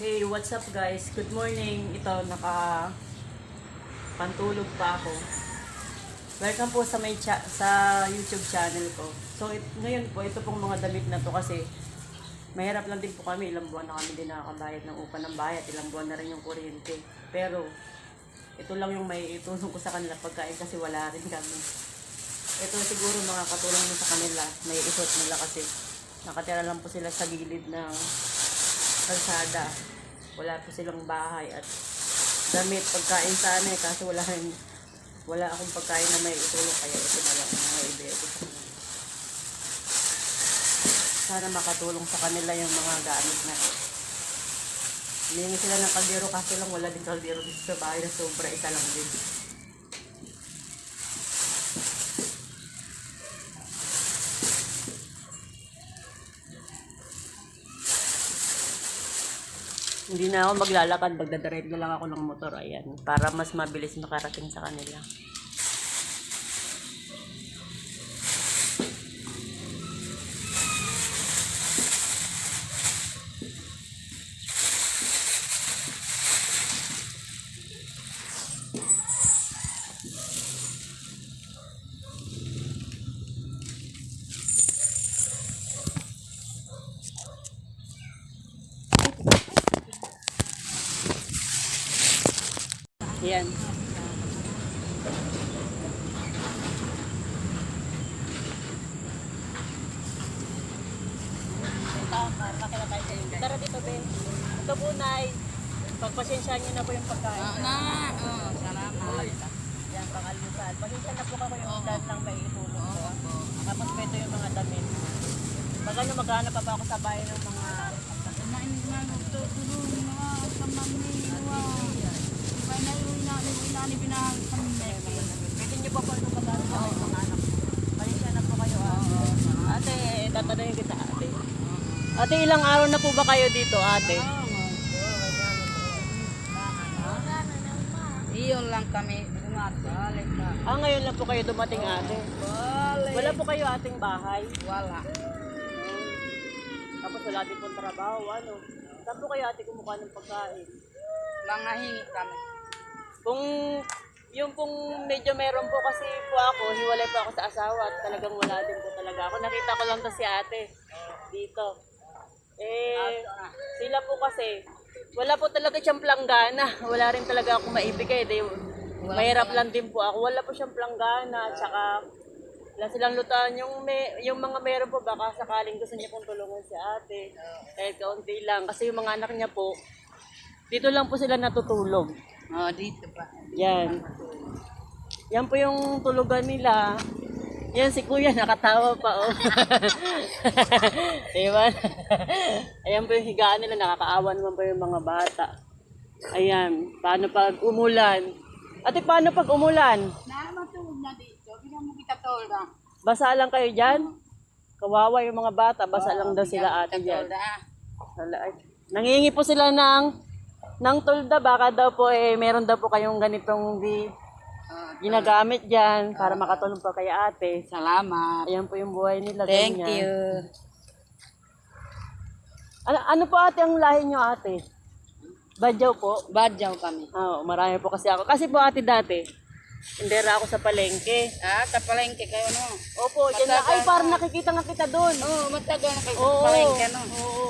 Hey, what's up guys? Good morning. Ito, naka pantulog pa ako. Welcome po sa may cha- sa YouTube channel ko. So, it, ngayon po, ito pong mga damit na to kasi mahirap lang din po kami. Ilang buwan na kami din nakakabayad ng upa ng bayad. Ilang buwan na rin yung kuryente. Pero, ito lang yung may itulong ko sa kanila pagkain kasi wala rin kami. Ito siguro mga katulong mo sa kanila. May isot nila kasi nakatira lang po sila sa gilid ng kalsada. Wala po silang bahay at damit, pagkain sana eh, kasi wala rin, wala akong pagkain na may itulong kaya ito na lang ang may ibigay ko sa. Sana makatulong sa kanila yung mga gamit na. Hiningi sila ng kaldero kasi lang wala din kaldero dito sa bahay na sobra isa lang din. Hindi na ako maglalakad, magdadrive na lang ako ng motor, ayan, para mas mabilis makarating sa kanila. Ayan. Tara dito, Ben. Ito po, Nay. Pagpasensyaan niyo na po yung pagkain. Na, oh, salamat. Yan, pangalusan. Pasensya na po ako yung dahil lang may itulong ko. Tapos po ito yung mga damit. Pag ano, maghanap pa ba ako sa bahay ng mga... Nainig na nagtutulong mga kamamiwa. Iba na yung inani, inani binahal sa Pwede niyo pa po ito sa bahay ng mga anak. Pasensya na po kayo. ah. Ate, tatanungin kita, ate. Ate, ilang araw na po ba kayo dito, ate? Iyon lang kami. Bumabalik na. Ah, ngayon lang po kayo dumating, ate. Wala po kayo ating bahay. Wala. Tapos wala din pong trabaho, ano. Saan po kayo ate kumukuha ng pagkain? Mga hingi kami. Kung yung pong medyo meron po kasi po ako, hiwalay po ako sa asawa at talagang wala din po talaga ako. Nakita ko lang to si ate dito. Eh, sila po kasi, wala po talaga siyang planggana. Wala rin talaga ako maibigay. Di, mahirap lang din po ako. Wala po siyang planggana. At saka, wala silang lutaan. Yung, may, yung mga meron po, baka sakaling gusto niya pong tulungan si ate. Kahit kaunti lang. Kasi yung mga anak niya po, dito lang po sila natutulog. Oh, dito pa. Yan. Yan po yung tulugan nila. Yan si kuya, nakatawa pa oh. diba? Ayan po yung higaan nila, nakakaawa naman po yung mga bata. Ayan, paano pag umulan? Ate, paano pag umulan? Namatulog na dito. Bigyan mo kita tolda. Basa lang kayo dyan? Kawawa yung mga bata, basa lang daw sila ate dyan. Wala, ay. Nangingi po sila ng ng tulda baka daw po eh meron daw po kayong ganitong di ginagamit diyan para makatulong pa kay ate. salamat. Ayan po yung buhay nila. Thank ganyan. you. Ano, ano po ate ang lahi nyo ate? Badyaw po. Badyaw kami. Oo, marami po kasi ako. Kasi po ate dati, Tindera ako sa palengke. Ah, kapalengke kayo no? Opo, dyan na. Ay, parang nakikita nga kita doon. Oo, oh, matagal na kayo Oo. sa palengke no? Oo.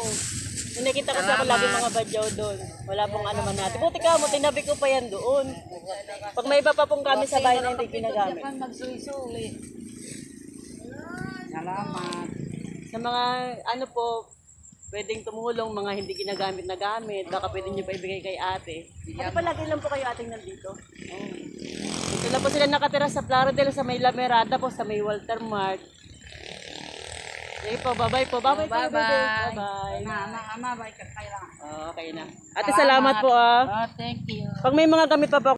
Yung nakita ko sa ako lagi mga badyaw doon. Wala pong ano man natin. Buti ka mo, tinabi ko pa yan doon. Pag may iba pa pong kami sa bahay na hindi ginagamit. Salamat. Sa mga ano po, pwedeng tumulong mga hindi ginagamit na gamit. Baka pwede nyo pa ibigay kay ate. Ate palagi lang po kayo ating nandito. Dito lang po sila nakatira sa Plaridel, sa may Lamerada po, sa may Walter Mart. Okay po, bye-bye po. Bye-bye kayo, Bye-bye. bye-bye. Bye-bye. Na, na, ama, bye ka kailangan. Oh, okay na. Ate, salamat po ah. Oh, thank you. Pag may mga gamit pa po